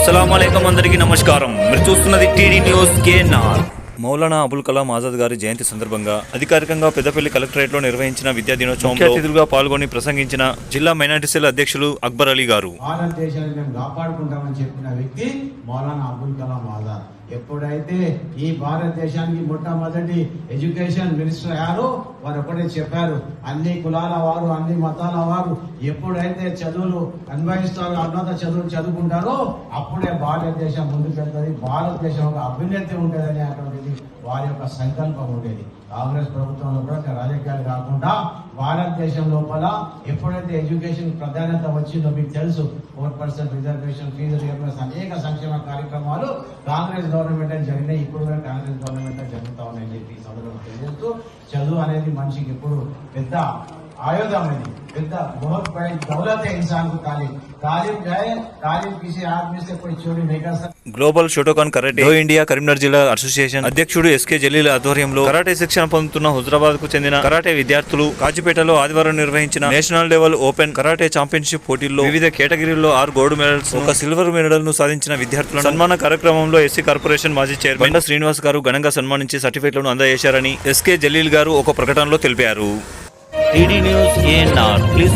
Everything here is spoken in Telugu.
అస్సలం అందరికీ నమస్కారం. మీరు చూస్తున్నది TD news KNR. Maulana Abul Kalam Azad గారి జయంతి సందర్భంగా అధికారికంగా పెద్దపల్లి కలెక్టరేట్లో నిర్వహించిన విద్యా దినోత్సవంలో ముఖ్య అతిథులుగా పాల్గొని ప్రసంగించిన జిల్లా మైనార్టీ సెల్ అధ్యక్షులు అక్బర్ అలీ గారు. భారతదేశాన్ని మేము కాపాడుకుంటామని చెప్పిన వ్యక్తి మౌలానా అబుల్ కలాం ఆజాద్. ఎప్పుడైతే ఈ భారతదేశానికి మొట్టమొదటి ఎడ్యుకేషన్ మినిస్టర్ అయ్యారో వారు ఒకటే చెప్పారు. అన్ని కులాల వారు అన్ని మతాల వారు ఎప్పుడైతే చదువులు అన్వయిస్తారో అన్నత చదువులు చదువుకుంటారో అప్పుడే భారతదేశం ముందుకెళ్తుంది. భారతదేశం ఒక అభ్యున్నతి ఉంటుందని అటువంటిది వారి యొక్క సంకల్పం ఉండేది. కాంగ్రెస్ ప్రభుత్వంలో కూడా రాజకీయాలు కాకుండా భారతదేశం లోపల ఎప్పుడైతే ఎడ్యుకేషన్ ప్రాధాన్యత వచ్చిందో మీకు తెలుసు ఫోర్ పర్సెంట్ రిజర్వేషన్ ఫీజు అనేక సంక్షేమ కార్యక్రమాలు కాంగ్రెస్ గవర్నమెంట్ జరిగినాయి ఇప్పుడు కూడా కాంగ్రెస్ గవర్నమెంట్ జరుగుతా ఉన్నాయని చెప్పి ఈ సందర్భంగా తెలియజేస్తూ చదువు అనేది మనిషికి ఎప్పుడు పెద్ద ఆయుధం అనేది. పెద్ద बहुत बड़ी दौलत है इंसान को तालीम तालीम जाए तालीम किसी आदमी से कोई चोरी नहीं कर सकता global Shotokan karate do India Karimnagar జిల్లా అసోసియేషన్ అధ్యక్షుడు ఎస్కే జలీల్ ఆధ్వర్యంలో కరాటే శిక్షణ పొందుతున్న హుజరాబాద్ కు చెందిన కరాటే విద్యార్థులు కాజిపేటలో ఆదివారం నిర్వహించిన national level open karate championship పోటీల్లో వివిధ కేటగిరీల్లో ఆరు గోల్డ్ మెడల్స్ ఒక సిల్వర్ మెడల్ ను సాధించిన విద్యార్థులను సన్మాన కార్యక్రమంలో ఎస్సీ కార్పొరేషన్ మాజీ చైర్మన్ బండ శ్రీనివాస్ గారు ఘనంగా సన్మానించి సర్టిఫికెట్లను అందజేశారని ఎస్కే జలీల్ గారు ఒక ప్రకటనలో తెలిపారు టీడీ న్యూస్ ప్లీజ్